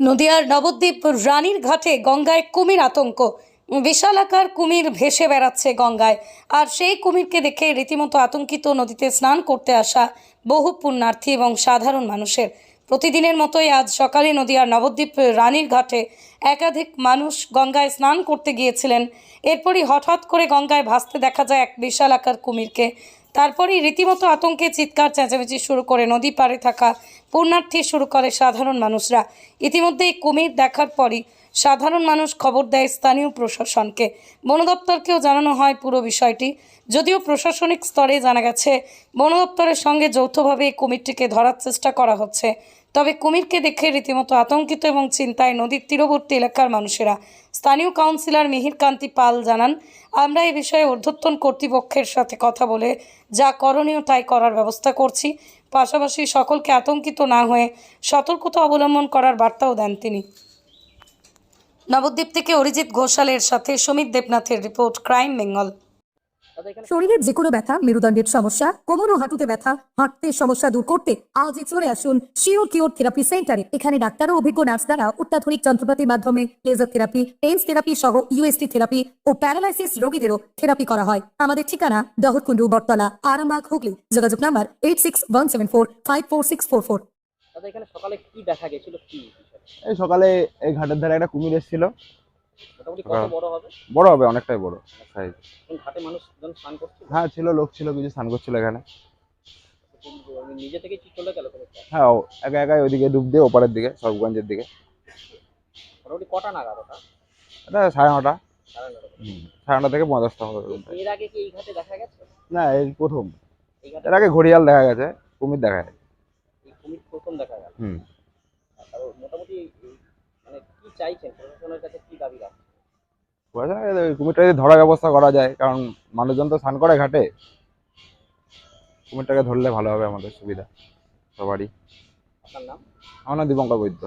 নদিয়ার নবদ্বীপ রানীর ঘাটে গঙ্গায় কুমির আতঙ্ক। বিশালাকার কুমির ভেসে বেড়াচ্ছে গঙ্গায়। আর সেই কুমিরকে দেখে রীতিমতো আতঙ্কিত নদীতে স্নান করতে আসা বহু পুণ্যার্থী এবং সাধারণ মানুষের। প্রতিদিনের মতোই আজ সকালে নদিয়ার নবদ্বীপ রানীর ঘাটে একাধিক মানুষ গঙ্গায় স্নান করতে গিয়েছিলেন। এরপরই হঠাৎ করে গঙ্গায় ভাসতে দেখা যায় এক বিশাল আকার কুমিরকে। তারপরই রীতিমতো আতঙ্কে চিৎকার, চেঁচামেচি শুরু করে নদী পাড়ে থাকা পুণ্যার্থী শুরু করে সাধারণ মানুষরা। ইতিমধ্যেই কুমির দেখার পরই সাধারণ মানুষ খবর দেয় স্থানীয় প্রশাসনকে। বন দপ্তরকেও জানানো হয় পুরো বিষয়টি। যদিও প্রশাসনিক স্তরে জানা গেছে, বন দপ্তরের সঙ্গে যৌথভাবে এই কুমিরটিকে ধরার চেষ্টা করা হচ্ছে। তবে কুমিরকে দেখে রীতিমতো আতঙ্কিত এবং চিন্তায় নদীর তীরবর্তী এলাকার মানুষেরা। স্থানীয় কাউন্সিলর মিহির কান্তি পাল জানান, আমরা এই বিষয়ে ঊর্ধ্বতন কর্তৃপক্ষের সাথে কথা বলে যা করণীয় তাই করার ব্যবস্থা করছি। পাশাপাশি সকলকে আতঙ্কিত না হয়ে সতর্কতা অবলম্বন করার বার্তাও দেন তিনি। নবদ্বীপ থেকে অরিজিৎ ঘোষালের সাথে সুমিত দেবনাথের রিপোর্ট ক্রাইম বেঙ্গল। শরীরের যে কোনো ব্যথা মেরুদণ্ডের সমস্যা কোমর ও হাঁটুতে ব্যথা হাঁটতে সমস্যা দূর করতে আজই চলে আসুন শিওর কিওর থেরাপি সেন্টারে এখানে ডাক্তার ও অভিজ্ঞ নার্স দ্বারা অত্যাধুনিক যন্ত্রপাতির মাধ্যমে লেজার থেরাপি পেন্স থেরাপি সহ ইউএসটি থেরাপি ও প্যারালাইসিস রোগীদেরও থেরাপি করা হয়। আমাদের ঠিকানা দহরকুন্ডু বটতলা আরামবাগ হুগলি। যোগাযোগ number eight six one seven four five four six four four এখানে সকালে কি দেখা গেছিল? কি এই সকালে এই ঘাটের ধারে একটা কুমির এসেছিল। বড় হবে? অনেকটাই বড় সাইজ ঘাটে মানুষজন স্নান করছিল? হ্যাঁ ছিল লোক ছিল কিছু স্নান করছিল এখানে। নিজে থেকে কি চলে গেল হ্যাঁ একা একাই ওইদিকে ডুব দিয়ে ওপারের দিকে সবগঞ্জের দিকে। মোটামুটি কটা নাগাদ ওটা? এটা সাড়ে নটা। সাড়ে নটা। থেকে। টাকা এর আগে কি এই ঘাটে দেখা গেছে? না এই প্রথম। এর আগে ঘড়িয়াল দেখা গেছে কুমির দেখা গেছে কুমির প্রথম দেখা গেল। হুম। আর মোটামুটি মানে কি চাইছেন? প্রশাসনের কাছে কি দাবি রাখছেন বলছে না, এই কুমিরটা যদি ধরার ব্যবস্থা করা যায় কারণ মানুষজন তো স্নান করে ঘাটে। কুমিরটাকে ধরলে ভালো হবে আমাদের সুবিধা সবারই। আমার নাম দীপঙ্কর বৈদ্য।